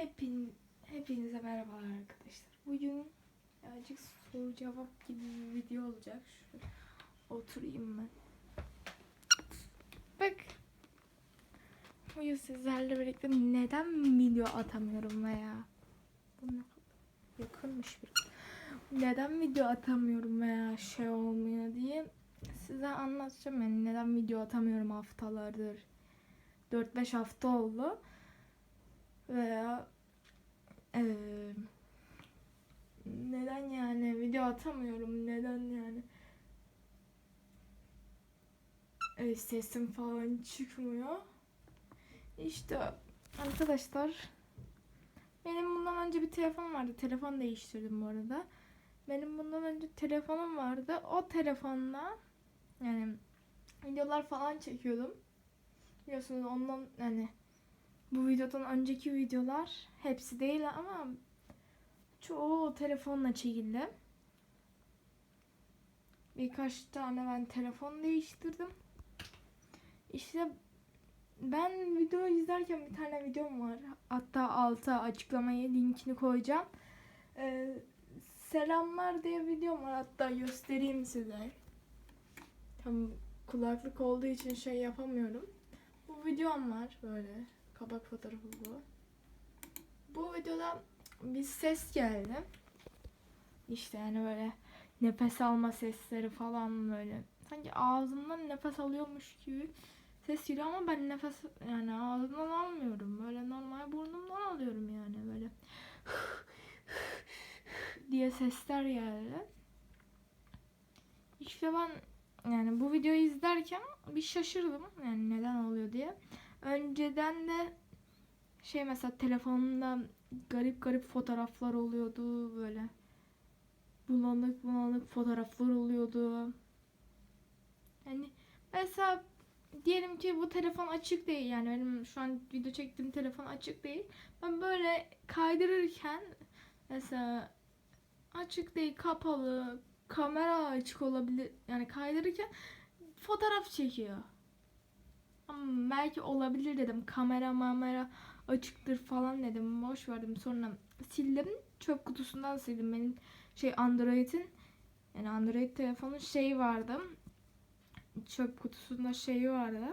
Hepin, hepinize merhabalar arkadaşlar. Bugün birazcık soru cevap gibi bir video olacak. Şöyle oturayım ben. Bak. Bugün sizlerle birlikte neden video atamıyorum veya bu ne kadar yakınmış bir. Neden video atamıyorum veya şey olmuyor diye size anlatacağım yani neden video atamıyorum haftalardır. 4-5 hafta oldu veya eee, neden yani video atamıyorum neden yani? E, sesim falan çıkmıyor. İşte arkadaşlar benim bundan önce bir telefon vardı telefon değiştirdim bu arada. Benim bundan önce telefonum vardı o telefonla yani videolar falan çekiyordum. Biliyorsunuz ondan yani bu videodan önceki videolar hepsi değil ama çoğu telefonla çekildi. Birkaç tane ben telefon değiştirdim. İşte ben video izlerken bir tane videom var. Hatta alta açıklamayı linkini koyacağım. Ee, selamlar diye videom var. Hatta göstereyim size. Tam kulaklık olduğu için şey yapamıyorum. Bu videom var böyle. Kabak fotoğrafı bu. Bu videoda bir ses geldi. İşte yani böyle nefes alma sesleri falan böyle. Sanki ağzımdan nefes alıyormuş gibi ses geliyor ama ben nefes yani ağzımdan almıyorum. Böyle normal burnumdan alıyorum yani böyle diye sesler geldi. İşte ben yani bu videoyu izlerken bir şaşırdım yani neden oluyor diye. Önceden de şey mesela telefonumda garip garip fotoğraflar oluyordu böyle. Bulanık bulanık fotoğraflar oluyordu. Yani mesela diyelim ki bu telefon açık değil yani benim şu an video çektiğim telefon açık değil. Ben böyle kaydırırken mesela açık değil kapalı kamera açık olabilir yani kaydırırken fotoğraf çekiyor. Belki olabilir dedim. Kamera mamera açıktır falan dedim. Boş verdim. Sonra sildim. Çöp kutusundan sildim. Benim şey Android'in yani Android telefonun şeyi vardı. Çöp kutusunda şeyi vardı.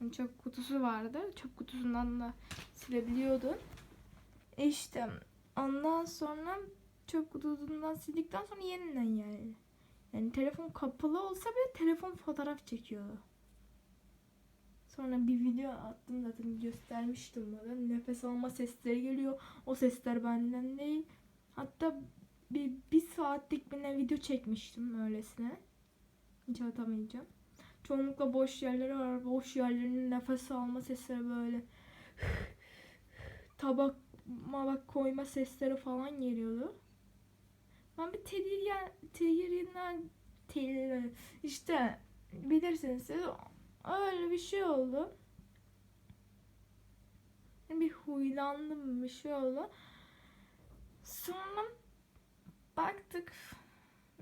Yani çöp kutusu vardı. Çöp kutusundan da silebiliyordu. İşte ondan sonra çöp kutusundan sildikten sonra yeniden yani. Yani telefon kapalı olsa bile telefon fotoğraf çekiyordu. Sonra bir video attım zaten göstermiştim burada. Nefes alma sesleri geliyor. O sesler benden değil. Hatta bir, bir saatlik bir video çekmiştim öylesine. Hiç atamayacağım. Çoğunlukla boş yerleri var. Boş yerlerin nefes alma sesleri böyle. Tabak mabak koyma sesleri falan geliyordu. Ben bir tedirgin, tedirgin, tedirgin, işte bilirsiniz siz Öyle bir şey oldu. Bir huylandım bir şey oldu. Sonra baktık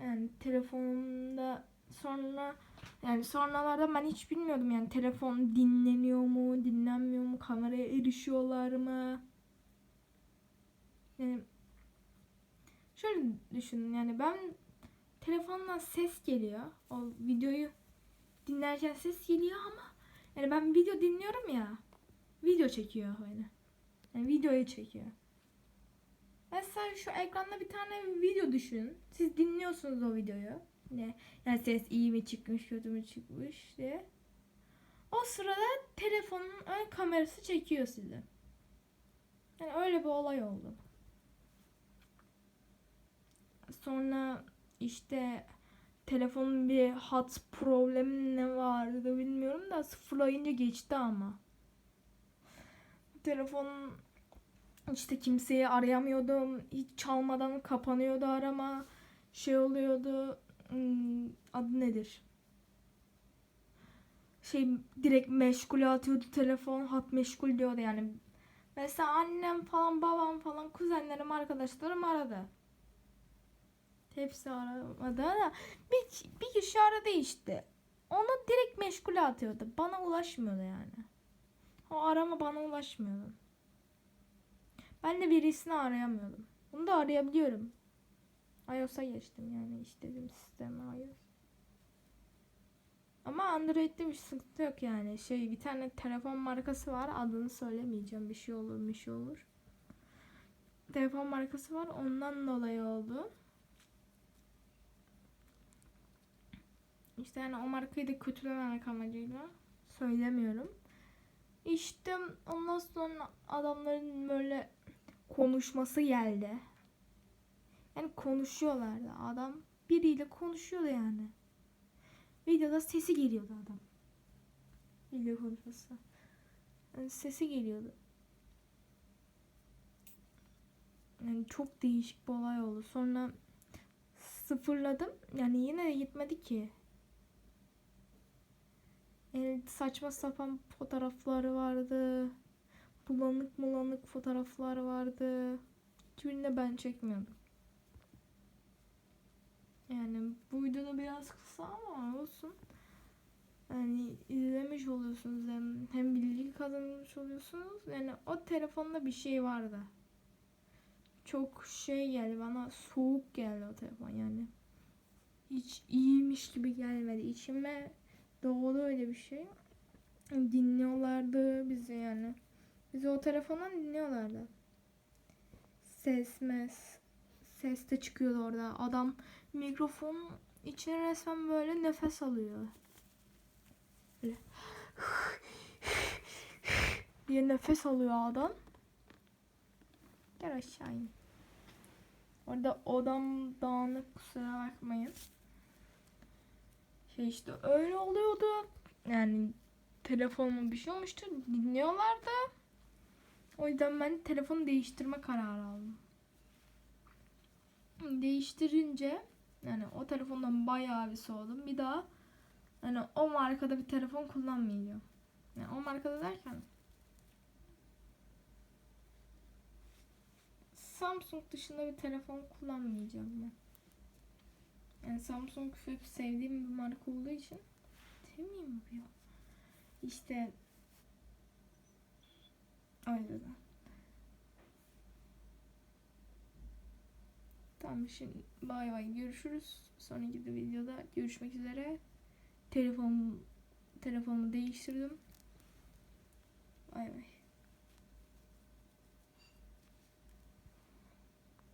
yani telefonumda sonra yani sonralarda ben hiç bilmiyordum yani telefon dinleniyor mu, dinlenmiyor mu, kameraya erişiyorlar mı? Yani şöyle düşünün yani ben telefondan ses geliyor. O videoyu dinlerken ses geliyor ama yani ben video dinliyorum ya video çekiyor yani. Yani videoyu çekiyor. Mesela şu ekranda bir tane video düşünün. Siz dinliyorsunuz o videoyu. Ne? Yani ses iyi mi çıkmış, kötü mü çıkmış diye. O sırada telefonun ön kamerası çekiyor sizi. Yani öyle bir olay oldu. Sonra işte telefonun bir hat problemi ne vardı bilmiyorum da sıfırlayınca geçti ama. Telefonun işte kimseyi arayamıyordum. Hiç çalmadan kapanıyordu arama. Şey oluyordu. hmm, Adı nedir? Şey direkt meşgule atıyordu telefon. Hat meşgul diyordu yani. Mesela annem falan babam falan kuzenlerim arkadaşlarım aradı. Hepsi aramadı da bir, bir kişi aradı işte. Onu direkt meşgule atıyordu. Bana ulaşmıyordu yani. O arama bana ulaşmıyordu. Ben de birisini arayamıyordum. Bunu da arayabiliyorum. iOS'a geçtim yani istediğim sisteme iOS. Ama Android'de bir sıkıntı yok yani. Şey bir tane telefon markası var. Adını söylemeyeceğim. Bir şey olur bir şey olur. Telefon markası var. Ondan dolayı oldu. İşte yani o markayı da kötülememek amacıyla söylemiyorum. İşte ondan sonra adamların böyle konuşması geldi. Yani konuşuyorlardı. Adam biriyle konuşuyordu yani. Videoda sesi geliyordu adam. Video konuşması. Yani sesi geliyordu. Yani çok değişik bir olay oldu. Sonra sıfırladım. Yani yine gitmedi ki. Yani saçma sapan fotoğrafları vardı. Bulanık bulanık fotoğraflar vardı. Hiçbirini ben çekmiyordum. Yani bu videoda biraz kısa ama olsun. Yani izlemiş oluyorsunuz hem, hem bilgi kazanmış oluyorsunuz. Yani o telefonda bir şey vardı. Çok şey geldi bana soğuk geldi o telefon yani. Hiç iyiymiş gibi gelmedi. İçime doğdu öyle bir şey. Dinliyorlardı bizi yani. Bizi o telefondan dinliyorlardı. Ses mes. Ses de çıkıyordu orada. Adam mikrofonun içine resmen böyle nefes alıyor. Böyle diye nefes alıyor adam. Gel aşağı in. Orada odam dağınık kusura bakmayın. Şey işte öyle oluyordu. Yani telefonuma bir şey olmuştu. Dinliyorlardı. O yüzden ben telefonu değiştirme kararı aldım. Değiştirince yani o telefondan bayağı bir soğudum. Bir daha hani o markada bir telefon kullanmayacağım. Yani o markada derken Samsung dışında bir telefon kullanmayacağım ben. Yani Samsung hep sevdiğim bir marka olduğu için sevmeyeyim mi ya? İşte o yüzden. Tamam şimdi bay bay görüşürüz. Sonraki de videoda görüşmek üzere. Telefon telefonumu değiştirdim. Bay bay.